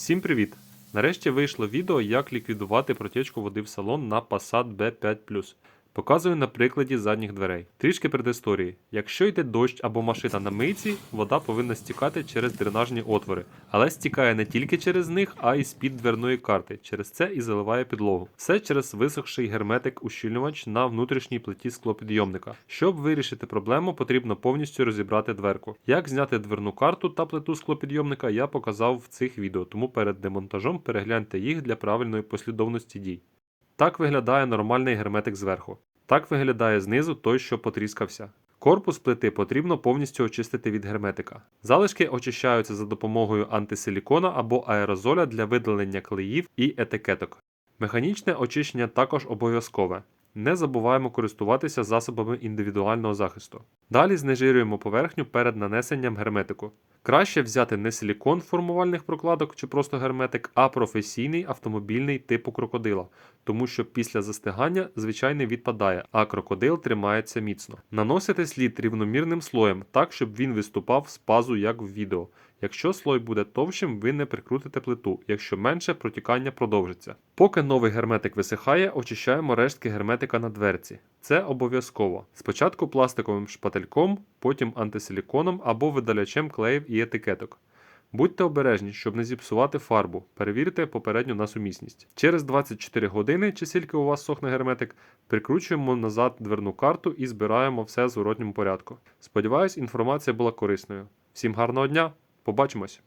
Всім привіт! Нарешті вийшло відео, як ліквідувати протічку води в салон на Passat B5 Показую на прикладі задніх дверей. Трішки предісторії. Якщо йде дощ або машина на мийці, вода повинна стікати через дренажні отвори, але стікає не тільки через них, а й з-під дверної карти. Через це і заливає підлогу. Все через висохший герметик ущільнювач на внутрішній плиті склопідйомника. Щоб вирішити проблему, потрібно повністю розібрати дверку. Як зняти дверну карту та плиту склопідйомника, я показав в цих відео, тому перед демонтажом перегляньте їх для правильної послідовності дій. Так виглядає нормальний герметик зверху. Так виглядає знизу той, що потріскався. Корпус плити потрібно повністю очистити від герметика. Залишки очищаються за допомогою антисилікона або аерозоля для видалення клеїв і етикеток. Механічне очищення також обов'язкове. Не забуваємо користуватися засобами індивідуального захисту. Далі знежирюємо поверхню перед нанесенням герметику. Краще взяти не силікон формувальних прокладок чи просто герметик, а професійний автомобільний типу крокодила, тому що після застигання звичайний відпадає, а крокодил тримається міцно. Наносити слід рівномірним слоєм, так щоб він виступав з пазу, як в відео. Якщо слой буде товщим, ви не прикрутите плиту, якщо менше, протікання продовжиться. Поки новий герметик висихає, очищаємо рештки герметика на дверці. Це обов'язково. Спочатку пластиковим шпательком, потім антисиліконом або видалячем клеїв і етикеток. Будьте обережні, щоб не зіпсувати фарбу. Перевірте попередню на сумісність. Через 24 години, чи скільки у вас сохне герметик, прикручуємо назад дверну карту і збираємо все в зворотньому порядку. Сподіваюсь, інформація була корисною. Всім гарного дня! Побачимось!